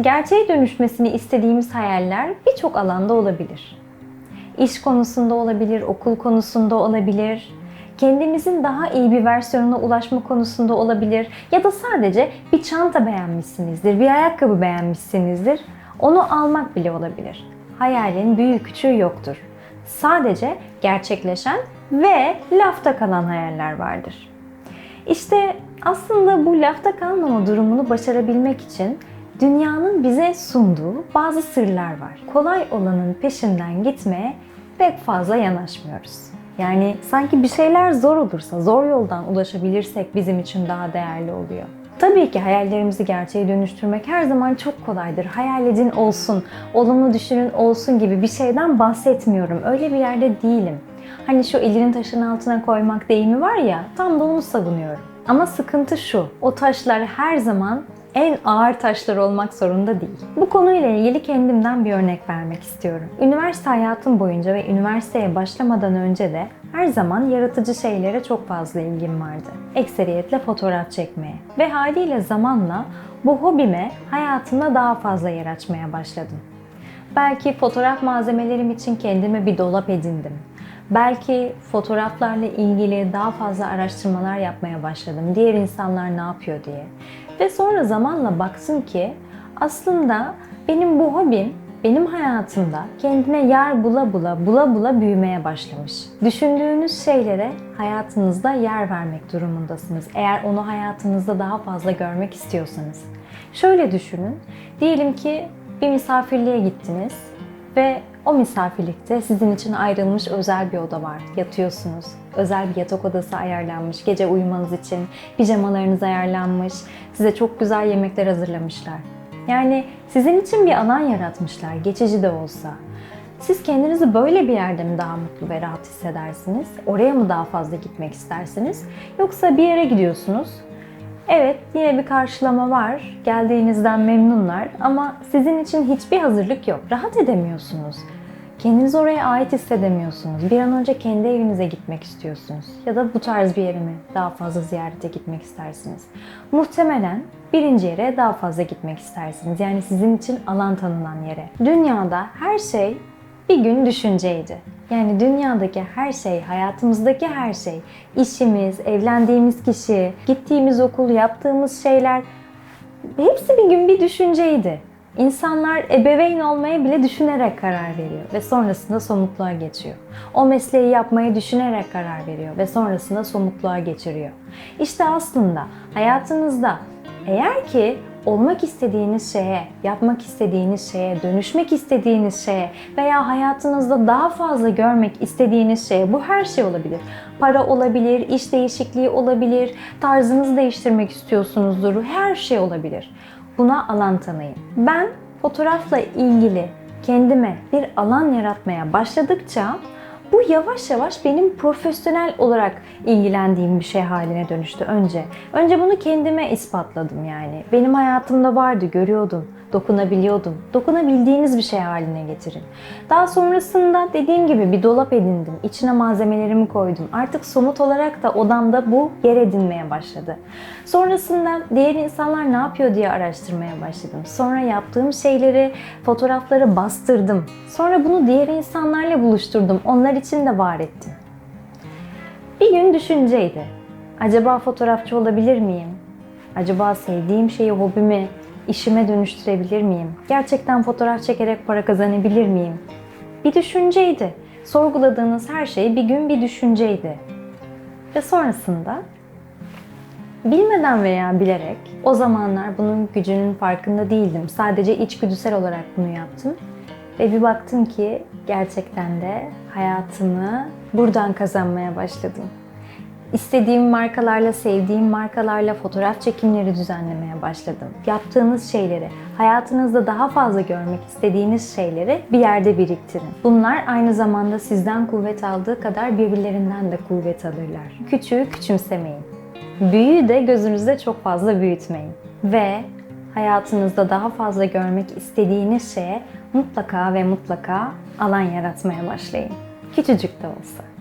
Gerçeğe dönüşmesini istediğimiz hayaller birçok alanda olabilir. İş konusunda olabilir, okul konusunda olabilir, kendimizin daha iyi bir versiyonuna ulaşma konusunda olabilir ya da sadece bir çanta beğenmişsinizdir, bir ayakkabı beğenmişsinizdir. Onu almak bile olabilir. Hayalin büyüğü küçüğü yoktur. Sadece gerçekleşen ve lafta kalan hayaller vardır. İşte aslında bu lafta kalmama durumunu başarabilmek için dünyanın bize sunduğu bazı sırlar var. Kolay olanın peşinden gitmeye pek fazla yanaşmıyoruz. Yani sanki bir şeyler zor olursa, zor yoldan ulaşabilirsek bizim için daha değerli oluyor. Tabii ki hayallerimizi gerçeğe dönüştürmek her zaman çok kolaydır. Hayal edin olsun, olumlu düşünün olsun gibi bir şeyden bahsetmiyorum. Öyle bir yerde değilim. Hani şu elinin taşın altına koymak deyimi var ya, tam da onu savunuyorum. Ama sıkıntı şu, o taşlar her zaman en ağır taşlar olmak zorunda değil. Bu konuyla ilgili kendimden bir örnek vermek istiyorum. Üniversite hayatım boyunca ve üniversiteye başlamadan önce de her zaman yaratıcı şeylere çok fazla ilgim vardı. Ekseriyetle fotoğraf çekmeye. Ve haliyle zamanla bu hobime hayatımda daha fazla yer açmaya başladım. Belki fotoğraf malzemelerim için kendime bir dolap edindim. Belki fotoğraflarla ilgili daha fazla araştırmalar yapmaya başladım. Diğer insanlar ne yapıyor diye. Ve sonra zamanla baktım ki aslında benim bu hobim benim hayatımda kendine yer bula bula bula bula büyümeye başlamış. Düşündüğünüz şeylere hayatınızda yer vermek durumundasınız. Eğer onu hayatınızda daha fazla görmek istiyorsanız. Şöyle düşünün. Diyelim ki bir misafirliğe gittiniz ve o misafirlikte sizin için ayrılmış özel bir oda var. Yatıyorsunuz. Özel bir yatak odası ayarlanmış. Gece uyumanız için pijamalarınız ayarlanmış. Size çok güzel yemekler hazırlamışlar. Yani sizin için bir alan yaratmışlar, geçici de olsa. Siz kendinizi böyle bir yerde mi daha mutlu ve rahat hissedersiniz? Oraya mı daha fazla gitmek istersiniz? Yoksa bir yere gidiyorsunuz. Evet, yine bir karşılama var. Geldiğinizden memnunlar ama sizin için hiçbir hazırlık yok. Rahat edemiyorsunuz. Kendinizi oraya ait hissedemiyorsunuz. Bir an önce kendi evinize gitmek istiyorsunuz. Ya da bu tarz bir yere mi daha fazla ziyarete gitmek istersiniz? Muhtemelen birinci yere daha fazla gitmek istersiniz. Yani sizin için alan tanınan yere. Dünyada her şey bir gün düşünceydi. Yani dünyadaki her şey, hayatımızdaki her şey, işimiz, evlendiğimiz kişi, gittiğimiz okul, yaptığımız şeyler hepsi bir gün bir düşünceydi. İnsanlar ebeveyn olmaya bile düşünerek karar veriyor ve sonrasında somutluğa geçiyor. O mesleği yapmayı düşünerek karar veriyor ve sonrasında somutluğa geçiriyor. İşte aslında hayatınızda eğer ki olmak istediğiniz şeye, yapmak istediğiniz şeye, dönüşmek istediğiniz şeye veya hayatınızda daha fazla görmek istediğiniz şeye bu her şey olabilir. Para olabilir, iş değişikliği olabilir, tarzınızı değiştirmek istiyorsunuzdur, her şey olabilir. Buna alan tanıyın. Ben fotoğrafla ilgili kendime bir alan yaratmaya başladıkça bu yavaş yavaş benim profesyonel olarak ilgilendiğim bir şey haline dönüştü önce. Önce bunu kendime ispatladım yani. Benim hayatımda vardı, görüyordum, dokunabiliyordum. Dokunabildiğiniz bir şey haline getirin. Daha sonrasında dediğim gibi bir dolap edindim. İçine malzemelerimi koydum. Artık somut olarak da odamda bu yer edinmeye başladı. Sonrasında diğer insanlar ne yapıyor diye araştırmaya başladım. Sonra yaptığım şeyleri, fotoğrafları bastırdım. Sonra bunu diğer insanlarla buluşturdum. Onlar için de var ettim. Bir gün düşünceydi. Acaba fotoğrafçı olabilir miyim? Acaba sevdiğim şeyi, hobimi, işime dönüştürebilir miyim? Gerçekten fotoğraf çekerek para kazanabilir miyim? Bir düşünceydi. Sorguladığınız her şey bir gün bir düşünceydi. Ve sonrasında bilmeden veya bilerek o zamanlar bunun gücünün farkında değildim. Sadece içgüdüsel olarak bunu yaptım. Ve bir baktım ki gerçekten de hayatımı buradan kazanmaya başladım. İstediğim markalarla, sevdiğim markalarla fotoğraf çekimleri düzenlemeye başladım. Yaptığınız şeyleri, hayatınızda daha fazla görmek istediğiniz şeyleri bir yerde biriktirin. Bunlar aynı zamanda sizden kuvvet aldığı kadar birbirlerinden de kuvvet alırlar. Küçüğü küçümsemeyin. Büyüğü de gözünüzde çok fazla büyütmeyin. Ve hayatınızda daha fazla görmek istediğiniz şeye mutlaka ve mutlaka alan yaratmaya başlayın. Küçücük de olsa.